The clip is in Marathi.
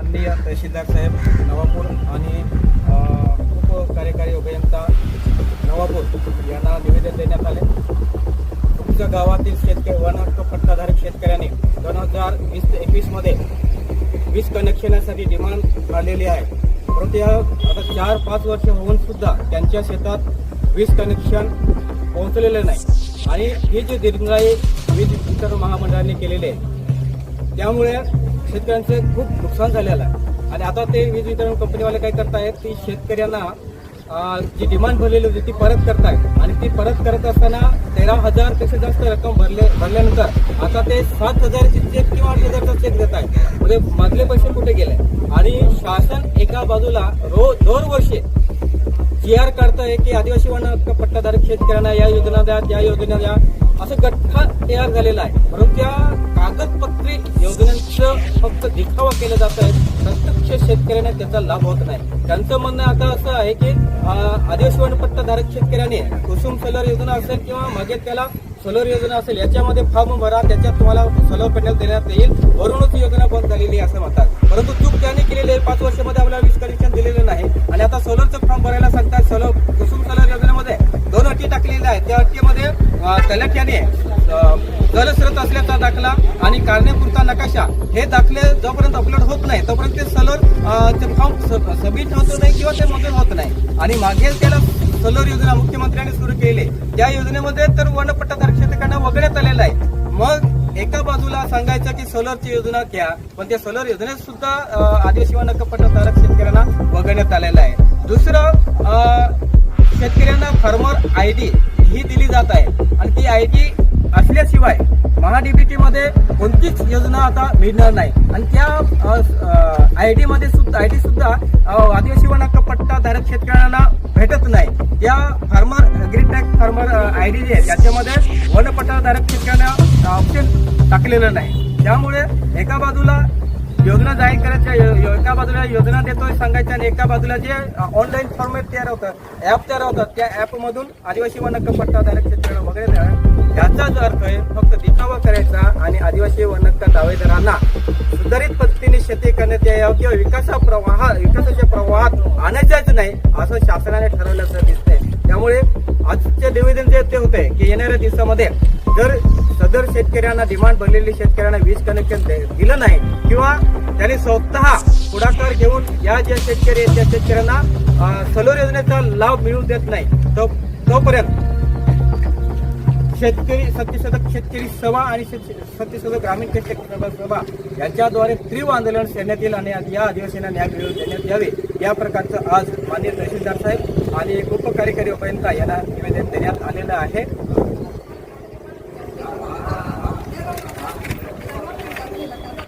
माननीय तहसीलदार साहेब नवापूर आणि उप कार्यकारी अभियंता नवापूर यांना निवेदन देण्यात आले. तुमच्या गावातील शेतकरी वनहक्क पट्टाधारक शेतकऱ्यांनी दोन हजार वीस ते एकवीसमध्ये वीज कनेक्शनसाठी डिमांड आलेली आहे. परंतु या आता चार पाच वर्ष होऊन सुद्धा त्यांच्या शेतात वीज कनेक्शन पोहोचलेलं नाही आणि ही जी दीर्घाई वीज वितरण महामंडळाने केलेली. आहे त्यामुळे शेतकऱ्यांचं खूप नुकसान झालेलं आहे. आणि आता ते वीज वितरण कंपनीवाले काय करतायत की शेतकऱ्यांना जी डिमांड भरलेली होती ती परत करतायत. आणि ती परत करत असताना तेरा हजारपेक्षा जास्त रक्कम भरले भरल्यानंतर आता ते सात हजारची चेक किंवा आठ हजारचा चेक देत आहेत. म्हणजे मधले पैसे कुठे गेले? आणि शासन एका बाजूला रोज दरवर्षी जी आर काढतंय की आदिवासी वन हक्क पट्टाधारक शेतकऱ्यांना या योजना द्या त्या योजना द्या असं गठ्ठा तयार झालेला आहे. परंतु त्या कागदपत्रे योजनांचं फक्त दिखावा केला जात आहे. प्रत्यक्ष शेतकऱ्यांना त्याचा लाभ होत नाही. त्यांचं म्हणणं आता असं आहे की आदेश आदिवासी पट्टाधारक शेतकऱ्याने कुसुम सोलर योजना असेल किंवा मागे त्याला सोलर योजना असेल याच्यामध्ये फॉर्म भरा त्याच्यात तुम्हाला सोलर पॅनल देण्यात येईल. वरूनच योजना बंद झालेली आहे असं म्हणतात. परंतु चूक त्याने केलेली आहे. पाच वर्षामध्ये आपल्याला वीज कनेक्शन दिलेलं नाही. आणि आता सोलरचं फॉर्म भरायला सांगतात सोलर कुसुम सोलर योजनेमध्ये दोन अटी टाकलेल्या आहेत. त्या अटीमध्ये अं, तलाठ्याने जलस्रोत असल्याचा दाखला आणि कारणीपुरता नकाशा हे दाखले जोपर्यंत अपलोड होत नाही तोपर्यंत ते सलोर ते फॉर्म सबमिट होत नाही किंवा ते मंजूर होत नाही. आणि मागेल त्याला सोलर योजना मुख्यमंत्र्यांनी सुरू केली. त्या योजनेमध्ये तर वनपट्टाधारक शेतकऱ्यांना वगळण्यात आलेलं आहे. मग एका बाजूला सांगायचं की सोलरची योजना घ्या पण त्या सोलर योजनेत सुद्धा अं, आदिवासी वनपट्टाधारक शेतकऱ्यांना वगळण्यात आलेलं आहे. दुसरं अं, शेतकऱ्यांना फार्मर आय डी ही दिली जात आहे. आणि ती आय डी असल्याशिवाय महाडीबीटी मध्ये कोणतीच योजना आता मिळणार नाही. आणि त्या आय डी मध्ये सुद्धा आय टी सुद्धा आदिवासी वन हक्क पट्टाधारक शेतकऱ्यांना भेटत नाही. त्या farmer agritech farmer I D जे आहे त्याच्यामध्ये वन पट्टाधारक शेतकऱ्यांना ऑप्शन टाकलेलं नाही. त्यामुळे एका बाजूला योजना जाहीर करायच्या एका बाजूला योजना देतोय सांगायच्या आणि एका बाजूला जे ऑनलाईन फॉर्मेट तयार होतं ऍप तयार होतात. त्या ॲपमधून आदिवासी वन हक्क पट्टाधारक शेतकऱ्यांना वगैरे द्यावा. याचाच अर्थ आहे फक्त हक्क सुधारित पद्धतीने शेती करण्यात यावं किंवा विकासा प्रवाह विकासाच्या प्रवाहात आणायचंच नाही असं शासनाने ठरवलं असं दिसतंय. त्यामुळे आजचे निवेदन जे ते होते की येणाऱ्या दिवसामध्ये जर सदर शेतकऱ्यांना डिमांड भरलेली शेतकऱ्यांना वीज कनेक्शन दे- दिलं नाही किंवा त्यांनी स्वतः पुढाकार घेऊन या ज्या शेतकरी आहेत त्या शेतकऱ्यांना सलोर योजनेचा लाभ मिळू देत नाही तो तोपर्यंत शेतकरी सत्यशतक शेतकरी सभा आणि शेत- सत्यशोधक ग्रामीण शेतकरी सभा यांच्याद्वारे तीव्र आंदोलन करण्यात येईल आणि या आदिवासींना न्याय मिळवून देण्यात यावे. या प्रकारचं आज माननीय तहसीलदार साहेब आणि उपकार्यकारी अभियंता यांना निवेदन देण्यात आलेलं आहे.